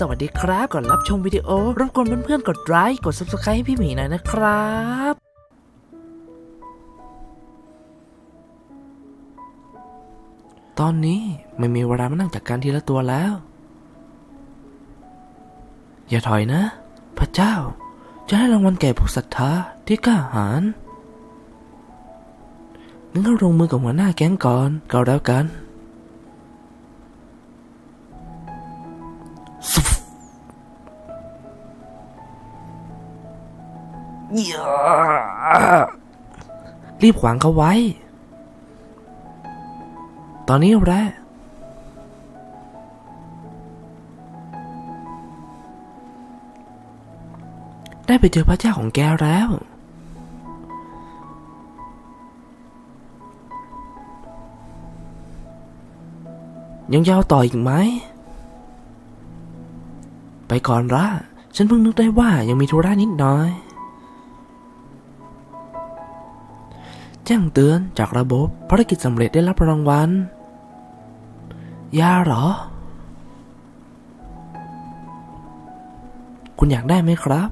สวัสดีครับ ก่อนรับชมวิดีโอรบกวนเพื่อนๆกดไลค์กด subscribe ให้พี่หมีหน่อยนะครับตอนนี้ไม่มีเวลามานั่งจัดการทีละตัวแล้ว อย่าถอยนะ พระเจ้า จะให้รางวัลแก่ผู้ศรัทธาที่กล้าหาญงั้นก็ลงมือกับหัวหน้าแก๊งก่อนก็แล้วกัน รีบขวางเขาไว้ ตอนนี้แหละได้ไปเจอพระเจ้าของแกแล้ว ยังยาวต่ออีกไหม ไปก่อนละฉันเพิ่งนึกได้ว่ายังมีธุระนิดหน่อย แจ้งเตือนจากระบบภารกิจสำเร็จได้รับรางวัลยาหรอ คุณอยากได้ไหมครับ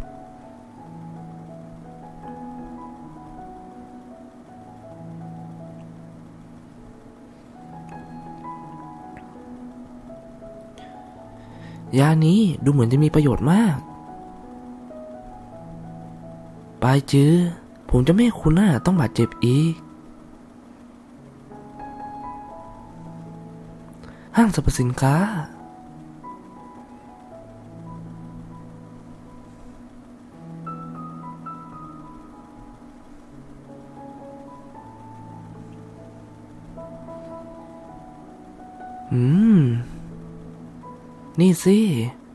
ยานี้ดูเหมือนจะมีประโยชน์มากปายจื้อ ผมจะไม่ให้คุณน่ะต้องบาดเจ็บอีก ห้างสรรพสินค้า อืม นี่สิ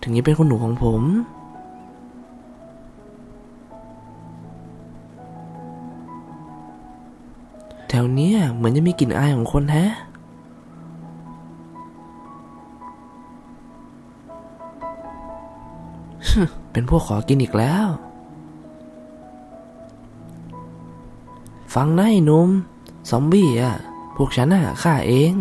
ถึงจะเป็นคนหนูของผม วเนี้ยเหมือนจะมีกลิ่นอายของคนแฮะ เป็นพวกขอกินอีกแล้ว ฟังนะไอ้หนุ่มซอมบี้อะ พวกฉันน่ะฆ่าเอง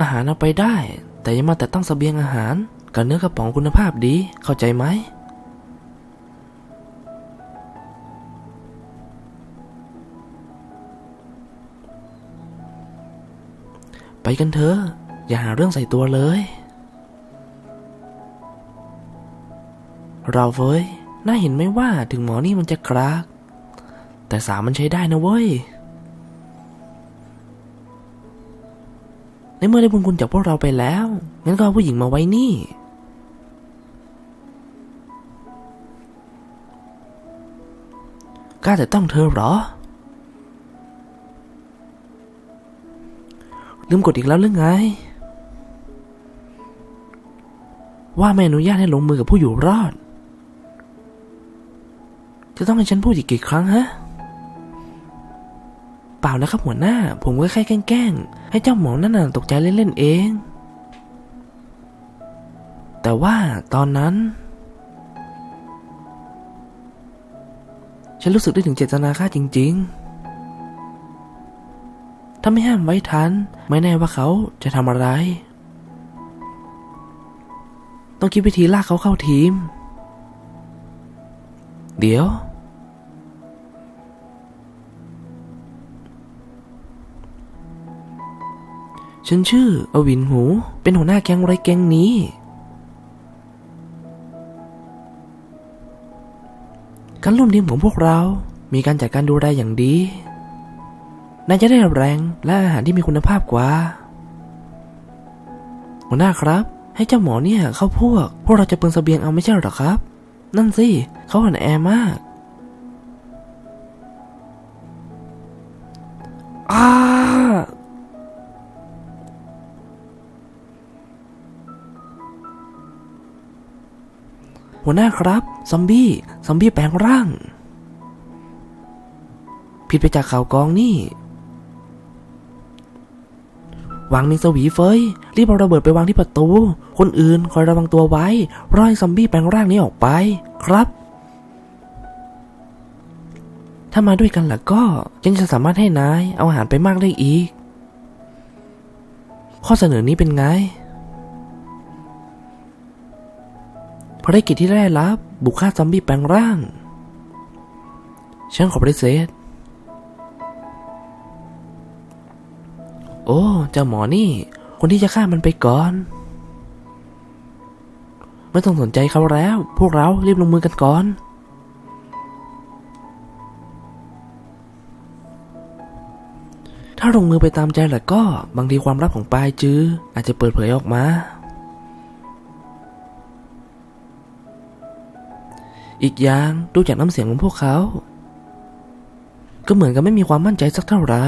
อาหารเอาไปได้ แต่อย่ามาแต่ต้องเสบียงอาหาร กับเนื้อกระป๋องคุณภาพดีเข้าใจไหม ไปกันเถอะ อย่าหาเรื่องใส่ตัวเลย เราเว้ย น่าเห็นไหมว่าถึงหมอนี่มันจะกราก แต่สามมันใช้ได้นะเว้ย ในเมื่อได้บุญคุณจากพวกเราไปแล้ว งั้นก็เอาผู้หญิงมาไว้นี่ กล้าแต่ต้องเธอเหรอ ลืมกดอีกแล้วหรือไง ว่าไม่อนุญาตให้ลงมือกับผู้อยู่รอด จะต้องให้ฉันพูดอีกกี่ครั้งฮะ เปล่านะครับหัวหน้า ผมก็แค่แกล้ง ให้เจ้าหมอนั่นน่ะตกใจเล่นๆเอง แต่ว่าตอนนั้น ฉันรู้สึกได้ถึงเจตนาฆ่าจริง ๆ ถ้าไม่ห้ามไว้ทัน ไม่แน่ว่าเขาจะทำอะไร ต้องคิดวิธีลากเขาเข้าทีม เดี๋ยว ฉันชื่ออวินหู เป็นหัวหน้าแก๊งไรแก๊งนี้ การร่วมทีมของพวกเรา มีการจัดการดูแลอย่างดี นายจะได้แรงและอาหารที่มีคุณภาพกว่า หัวหน้าครับ ให้เจ้าหมอเนี่ยเข้าพวก พวกเราจะเปิงเสบียงเอาไม่ใช่หรอครับ นั่นสิเขาหันแอมากอาหัวหน้าครับซอมบี้ซอมบี้แปลงร่าง ผิดไปจากข่าวกองนี่ วางมิงสวีเฟยรีบเอาระเบิดไปวางที่ประตู คนอื่นคอยระวังตัวไว้รอให้ซอมบี้แปลงร่างนี้ออกไป ครับ ถ้ามาด้วยกันล่ะก็ยังจะสามารถให้นายเอาอาหารไปมากได้อีก ข้อเสนอนี้เป็นไงภารกิจที่ได้รับ บุกฆ่าซอมบี้แปลงร่างฉันขอปฏิเสธ โอ้ เจ้าหมอนี่ คนที่จะฆ่ามันไปก่อน ไม่ต้องสนใจเขาแล้ว พวกเรารีบลงมือกันก่อน ถ้าลงมือไปตามใจแล้วก็ บางทีความลับของปลายจื้ออาจจะเปิดเผยออกมา อีกอย่างดูจากน้ำเสียงของพวกเขา ก็เหมือนกับไม่มีความมั่นใจสักเท่าไหร่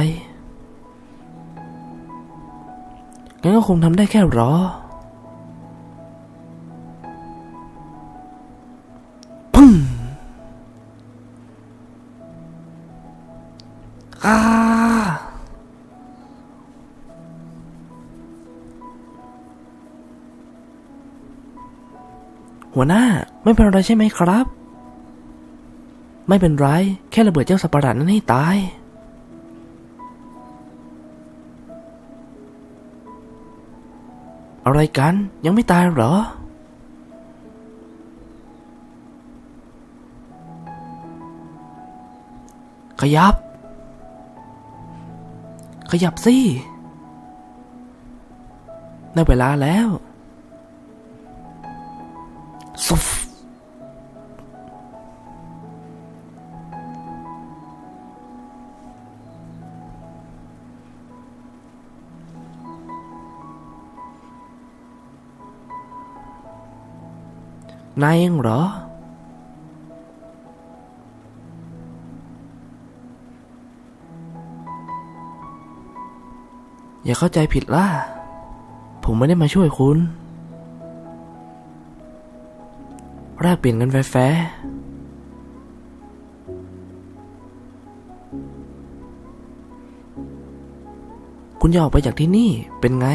งั้นก็คงทำได้แค่รอพึ่มอ่าหัวหน้าไม่เป็นไรใช่ไหมครับ ไม่เป็นไร แค่ระเบิดเจ้าสัตว์ประหลาดนั้นให้ตาย อะไรกันยังไม่ตายเหรอ ขยับ ขยับสิได้เวลาแล้วซุฟ นายเองเหรอ อย่าเข้าใจผิดล่ะ ผมไม่ได้มาช่วยคุณแลกเปลี่ยนกันแฟร์คุณอยาออกไปจากที่นี่เป็นไง